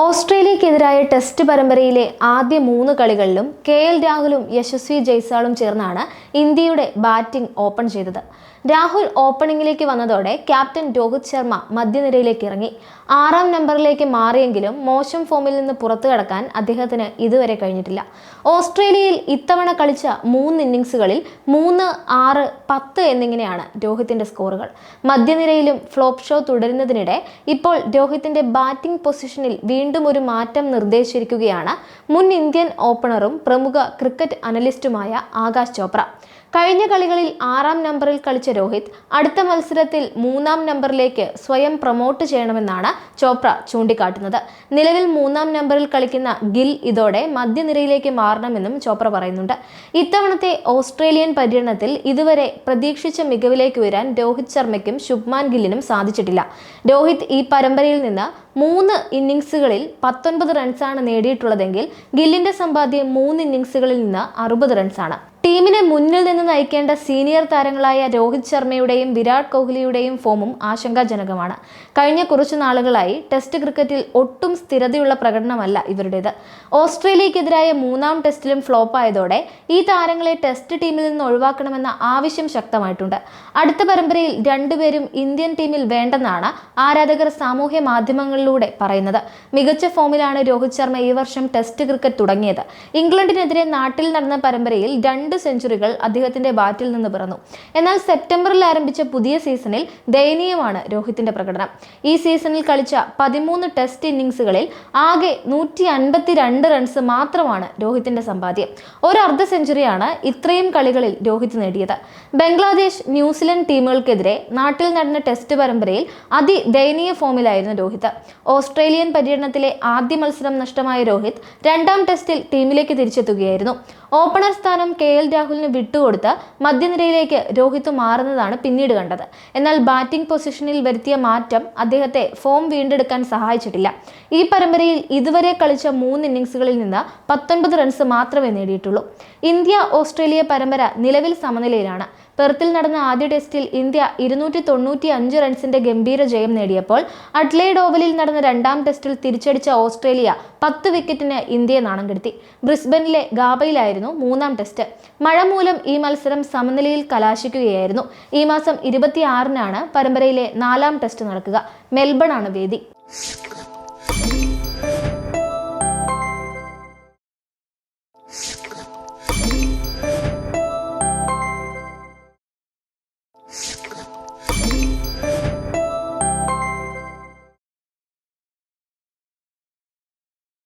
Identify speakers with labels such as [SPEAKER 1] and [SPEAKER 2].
[SPEAKER 1] ഓസ്ട്രേലിയക്കെതിരായ test പരമ്പരയിലെ ആദ്യ മൂന്ന് കളികളിലും കെ എൽ രാഹുലും യശസ്വി ജയ്സാളും ചേർന്നാണ് ഇന്ത്യയുടെ ബാറ്റിംഗ് ഓപ്പൺ ചെയ്തത്. രാഹുൽ ഓപ്പണിംഗിലേക്ക് വന്നതോടെ ക്യാപ്റ്റൻ രോഹിത് ശർമ്മ മധ്യനിരയിലേക്ക് ഇറങ്ങി. ആറാം നമ്പറിലേക്ക് മാറിയെങ്കിലും മോശം ഫോമിൽ നിന്ന് പുറത്തു കടക്കാൻ അദ്ദേഹത്തിന് ഇതുവരെ കഴിഞ്ഞിട്ടില്ല. ഓസ്ട്രേലിയയിൽ ഇത്തവണ കളിച്ച മൂന്ന് ഇന്നിങ്സുകളിൽ മൂന്ന് ആറ് പത്ത് എന്നിങ്ങനെയാണ് രോഹിത്തിന്റെ സ്കോറുകൾ. മധ്യനിരയിലും ഫ്ലോപ്പ് ഷോ തുടരുന്നതിനിടെ ഇപ്പോൾ രോഹിത്തിന്റെ ബാറ്റിംഗ് പൊസിഷനിൽ വീണ്ടും ഒരു മാറ്റം നിർദ്ദേശിച്ചിരിക്കുകയാണ്. മുൻ ഇന്ത്യൻ ഓപ്പണറും പ്രമുഖ ക്രിക്കറ്റ് അനലിസ്റ്റുമായ ആകാശ് ചോപ്ര. കഴിഞ്ഞ കളികളിൽ ആറാം നമ്പറിൽ കളിച്ച രോഹിത് അടുത്ത മത്സരത്തിൽ മൂന്നാം നമ്പറിലേക്ക് സ്വയം പ്രൊമോട്ട് ചെയ്യണമെന്നാണ് ചോപ്ര ചൂണ്ടിക്കാട്ടുന്നത്. നിലവിൽ മൂന്നാം നമ്പറിൽ കളിക്കുന്ന ഗിൽ ഇതോടെ മധ്യനിരയിലേക്ക് മാറണമെന്നും ചോപ്ര പറയുന്നുണ്ട്. ഇത്തവണത്തെ ഓസ്ട്രേലിയൻ പര്യടനത്തിൽ ഇതുവരെ പ്രതീക്ഷിച്ച മികവിലേക്ക് ഉയരാൻ രോഹിത് ശർമ്മയ്ക്കും ശുഭ്മാൻ ഗില്ലിനും സാധിച്ചിട്ടില്ല. രോഹിത് ഈ പരമ്പരയിൽ നിന്ന് മൂന്ന് ഇന്നിങ്സുകളിൽ പത്തൊൻപത് റൺസാണ് നേടിയിട്ടുള്ളതെങ്കിൽ ഗില്ലിന്റെ സമ്പാദ്യം മൂന്ന് ഇന്നിങ്സുകളിൽ നിന്ന് അറുപത് റൺസാണ്. ടീമിനെ മുന്നിൽ നിന്ന് നയിക്കേണ്ട സീനിയർ താരങ്ങളായ രോഹിത് ശർമ്മയുടെയും വിരാട് കോഹ്ലിയുടെയും ഫോമും ആശങ്കാജനകമാണ്. കഴിഞ്ഞ കുറച്ചു നാളുകളായി ടെസ്റ്റ് ക്രിക്കറ്റിൽ ഒട്ടും സ്ഥിരതയുള്ള പ്രകടനമല്ല ഇവരുടേത്. ഓസ്ട്രേലിയക്കെതിരായ മൂന്നാം ടെസ്റ്റിലും ഫ്ലോപ്പായതോടെ ഈ താരങ്ങളെ ടെസ്റ്റ് ടീമിൽ നിന്ന് ഒഴിവാക്കണമെന്ന ആവശ്യം ശക്തമായിട്ടുണ്ട്. അടുത്ത പരമ്പരയിൽ രണ്ടുപേരും ഇന്ത്യൻ ടീമിൽ വേണ്ടെന്നാണ് ആരാധകർ സാമൂഹ്യ മാധ്യമങ്ങളിലൂടെ പറയുന്നത്. മികച്ച ഫോമിലാണ് രോഹിത് ശർമ്മ ഈ വർഷം ടെസ്റ്റ് ക്രിക്കറ്റ് തുടങ്ങിയത്. ഇംഗ്ലണ്ടിനെതിരെ നാട്ടിൽ നടന്ന പരമ്പരയിൽ രണ്ട് സെഞ്ചുറികൾ അദ്ദേഹത്തിന്റെ ബാറ്റിൽ നിന്ന് പിറന്നു. എന്നാൽ സെപ്റ്റംബറിൽ ആരംഭിച്ച പുതിയ സീസണിൽ ദയനീയമാണ് രോഹിത്തിന്റെ പ്രകടനം. ഈ സീസണിൽ കളിച്ച പതിമൂന്ന് ടെസ്റ്റ് ഇന്നിംഗ്സുകളിൽ ആകെ നൂറ്റി അൻപത്തിരണ്ട് റൺസ് മാത്രമാണ് രോഹിത്തിന്റെ സമ്പാദ്യം. ഒരു അർദ്ധ സെഞ്ചുറിയാണ് ഇത്രയും കളികളിൽ രോഹിത് നേടിയത്. ബംഗ്ലാദേശ് ന്യൂസിലൻഡ് ടീമുകൾക്കെതിരെ നാട്ടിൽ നടന്ന ടെസ്റ്റ് പരമ്പരയിൽ അതിദയനീയ ഫോമിലായിരുന്നു രോഹിത്. ഓസ്ട്രേലിയൻ പര്യടനത്തിലെ ആദ്യ മത്സരം നഷ്ടമായ രോഹിത് രണ്ടാം ടെസ്റ്റിൽ ടീമിലേക്ക് തിരിച്ചെത്തുകയായിരുന്നു. ഓപ്പണർ സ്ഥാനം കെ എൽ രാഹുലിന് വിട്ടുകൊടുത്ത് മധ്യനിരയിലേക്ക് രോഹിത് മാറുന്നതാണ് പിന്നീട് കണ്ടത്. എന്നാൽ ബാറ്റിംഗ് പൊസിഷനിൽ വരുത്തിയ മാറ്റം അദ്ദേഹത്തെ ഫോം വീണ്ടെടുക്കാൻ സഹായിച്ചിട്ടില്ല. ഈ പരമ്പരയിൽ ഇതുവരെ കളിച്ച മൂന്ന് ഇന്നിംഗ്സുകളിൽ നിന്ന് പത്തൊൻപത് റൺസ് മാത്രമേ നേടിയിട്ടുള്ളൂ. ഇന്ത്യ ഓസ്ട്രേലിയ പരമ്പര നിലവിൽ സമനിലയിലാണ്. പെർത്തിൽ നടന്ന ആദ്യ ടെസ്റ്റിൽ ഇന്ത്യ ഇരുന്നൂറ്റി തൊണ്ണൂറ്റി അഞ്ച് റൺസിന്റെ ഗംഭീര ജയം നേടിയപ്പോൾ അഡ്ലൈഡ് ഓവലിൽ നടന്ന രണ്ടാം ടെസ്റ്റിൽ തിരിച്ചടിച്ച ഓസ്ട്രേലിയ പത്ത് വിക്കറ്റിന് ഇന്ത്യയെ നാണം കെടുത്തി. ബ്രിസ്ബനിലെ ഗാബയിലായിരുന്നു മൂന്നാം ടെസ്റ്റ്. മഴ മൂലം ഈ മത്സരം സമനിലയിൽ കലാശിക്കുകയായിരുന്നു. ഈ മാസം ഇരുപത്തിയാറിനാണ് പരമ്പരയിലെ നാലാം ടെസ്റ്റ് നടക്കുക. മെൽബൺ ആണ് വേദി.